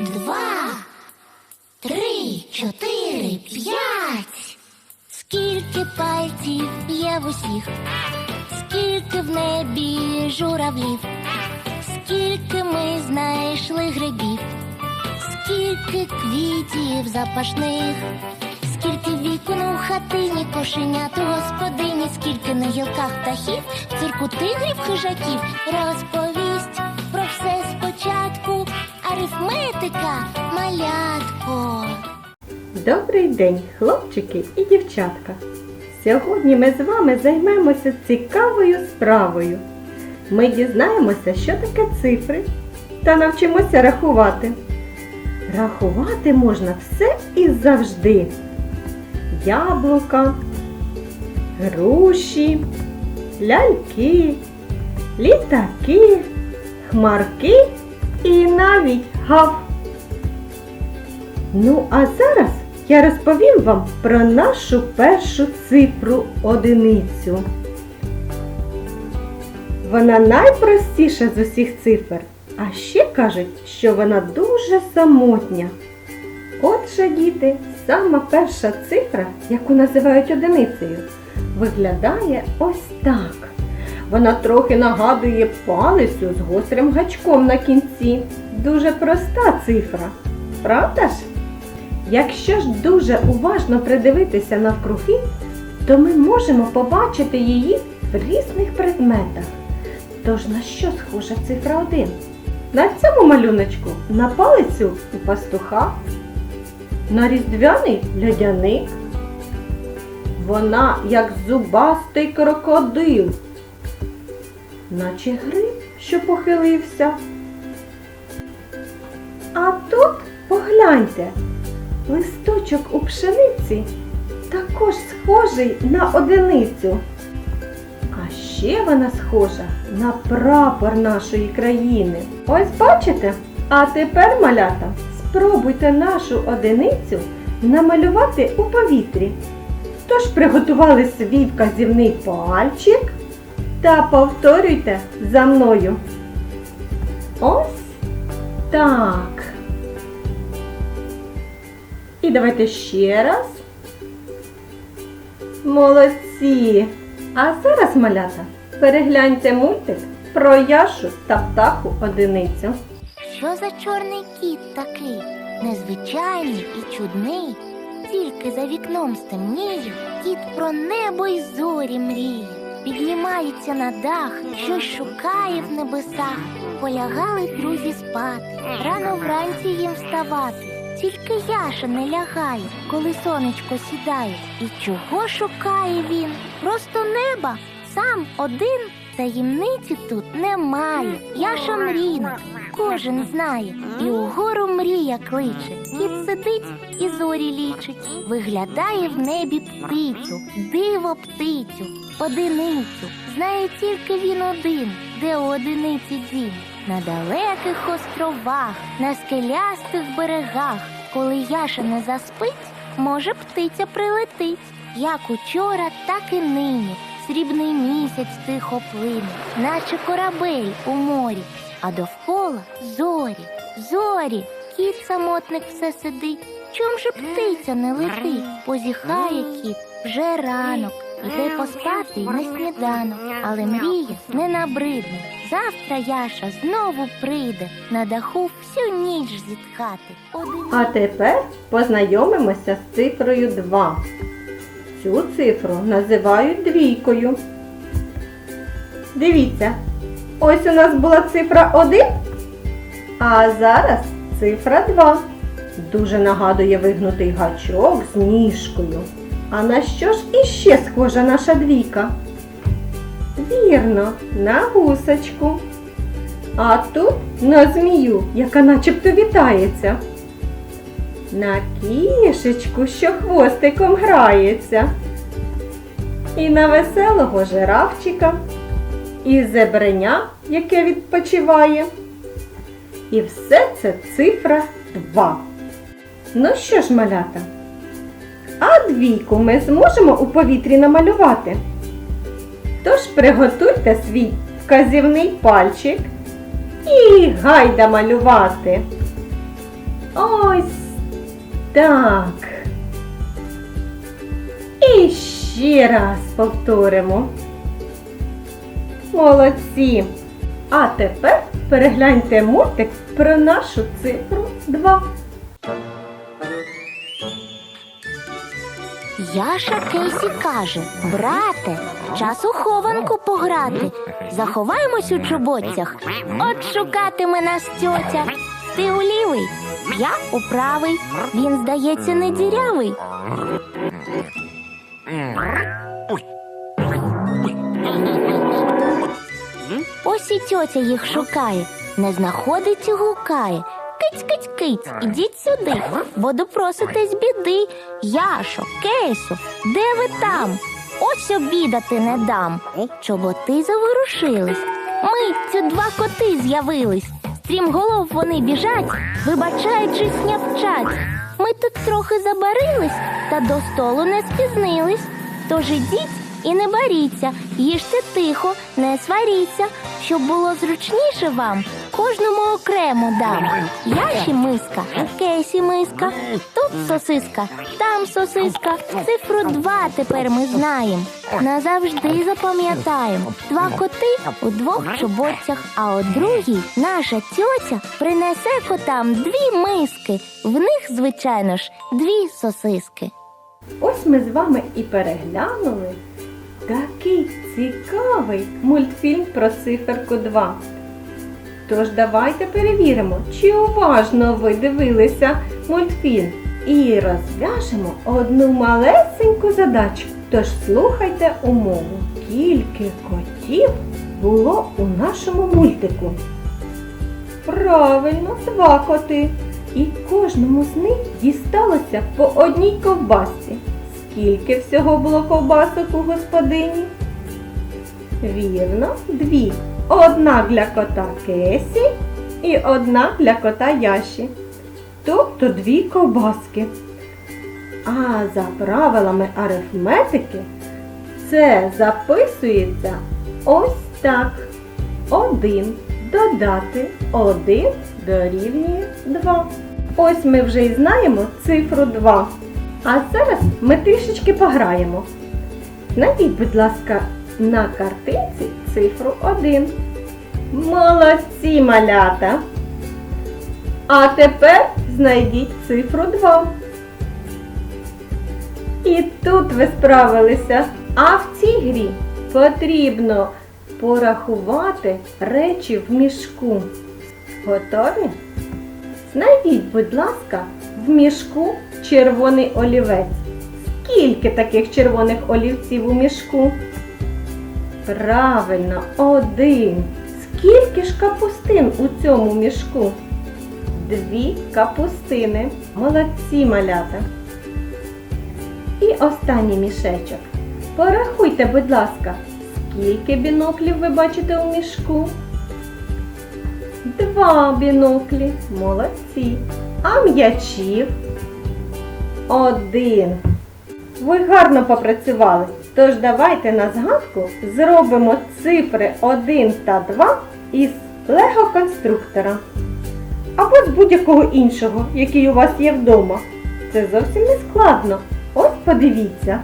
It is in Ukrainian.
два, три, чотири, п'ять. Скільки пальців є в усіх, скільки в небі журавлів, скільки ми знайшли грибів, скільки квітів запашних, скільки вікон у хатині кошенят у господині, скільки на гілках птахів, в цирку тигрів хижаків, спочатку. Арифметика, малятко. Добрий день, хлопчики і дівчатка! Сьогодні ми з вами займемося цікавою справою. Ми дізнаємося, що таке цифри, та навчимося рахувати. Рахувати можна все і завжди. Яблука, груші, ляльки, літаки, хмарки і навіть гав. Ну, а зараз я розповім вам про нашу першу цифру одиницю. Вона найпростіша з усіх цифр, а ще кажуть, що вона дуже самотня. Отже, діти, сама перша цифра, яку називають одиницею, виглядає ось так. Вона трохи нагадує палицю з гострим гачком на кінці. Дуже проста цифра. Правда ж? Якщо ж дуже уважно придивитися навкруги, то ми можемо побачити її в різних предметах. Тож на що схожа цифра 1? На цьому малюночку на палицю у пастуха, на різдвяний льодяник. Вона як зубастий крокодил, наче гриб, що похилився. А тут погляньте, листочок у пшениці також схожий на одиницю. А ще вона схожа на прапор нашої країни. Ось бачите? А тепер, малята, спробуйте нашу одиницю намалювати у повітрі. Тож приготували свій вказівний пальчик та повторюйте за мною. Ось так. І давайте ще раз. Молодці! А зараз, малята, перегляньте мультик про Яшу та птаху одиницю. Що за чорний кіт такий? Незвичайний і чудний. Тільки за вікном стемніє, кіт про небо й зорі мріє. Піднімається на дах, щось шукає в небесах. Полягали друзі спати, рано вранці їм вставати. Тільки Яша не лягає, коли сонечко сідає. І чого шукає він? Просто неба, сам один. Таємниці тут немає. Яша мрійна, кожен знає. І угору мрія кличе. Кіт сидить і зорі лічить. Виглядає в небі птицю, диво птицю, одиницю. Знає тільки він один, де у одиниці дім. На далеких островах, на скелястих берегах, коли Яша не заспить, може птиця прилетить. Як учора, так і нині. Срібний місяць тихо плине, наче корабель у морі, а довкола зорі, зорі, кіт самотник все сидить. Чом же птиця не летить? Позіхає кіт вже ранок, йде поспати й на сніданок, але мріє не набридне. Завтра Яша знову прийде на даху всю ніч зітхати. Один А тепер познайомимося з цифрою 2. Цю цифру називають двійкою. Дивіться, ось у нас була цифра 1, а зараз цифра 2. Дуже нагадує вигнутий гачок з ніжкою. А на що ж іще схожа наша двійка? Вірно, на гусочку. А тут на змію, яка начебто вітається. На кішечку, що хвостиком грається. І на веселого жирафчика, і зебреня, яке відпочиває. І все це цифра 2. Ну що ж, малята? А двійку ми зможемо у повітрі намалювати. Тож приготуйте свій вказівний пальчик і гайда малювати. Ось так. І ще раз повторимо. Молодці! А тепер перегляньте мультик про нашу цифру 2. Яша Кейсі каже: Брате, час у хованку пограти. Заховаємось у чоботцях. От шукатиме нас тьотя. Ти у лівий, я у правий. Він, здається, не дірявий. Ось і тьотя їх шукає, не знаходить і гукає. Киць, киць, киць, ідіть сюди, бо допроситесь біди. Яшо, Кейсу, де ви там? Ось обідати не дам. Чоботи заворушились. Миттю два коти з'явились. Стрімголов вони біжать, вибачаючись, нявчать. Ми тут трохи забарились, та до столу не спізнились. Тож ідіть і не баріться, їжте тихо, не сваріться, щоб було зручніше вам, кожному окремо дам. Яші миска, кейсі миска, тут сосиска, там сосиска. Цифру два тепер ми знаємо. Назавжди запам'ятаємо. Два коти у двох чоботцях, а от другій наша тьотя принесе котам дві миски. В них, звичайно ж, дві сосиски. Ось ми з вами і переглянули такий цікавий мультфільм про циферку 2. Тож давайте перевіримо, чи уважно ви дивилися мультфільм. І розв'яжемо одну малесеньку задачку. Тож слухайте умову. Скільки котів було у нашому мультику? Правильно, два коти. І кожному з них дісталося по одній ковбасці. Скільки всього було ковбасок у господині? Вірно, дві. Одна для кота Кесі і одна для кота Яші. Тобто дві ковбаски. А за правилами арифметики це записується ось так. Один додати один дорівнює 2. Ось ми вже і знаємо цифру 2. А зараз ми трішечки пограємо. Знайдіть, будь ласка, на картинці цифру 1. Молодці малята! А тепер знайдіть цифру 2. І тут ви справилися. А в цій грі потрібно порахувати речі в мішку. Готові? Знайдіть, будь ласка, в мішку червоний олівець. Скільки таких червоних олівців у мішку? Правильно, один. Скільки ж капустин у цьому мішку? Дві капустини. Молодці малята. І останній мішечок. Порахуйте, будь ласка, скільки біноклів ви бачите у мішку? Два біноклі. Молодці. А м'ячів? Один. Ви гарно попрацювали. Тож давайте на згадку зробимо цифри 1 та 2 із лего-конструктора. Або з будь-якого іншого, який у вас є вдома. Це зовсім не складно. Ось подивіться.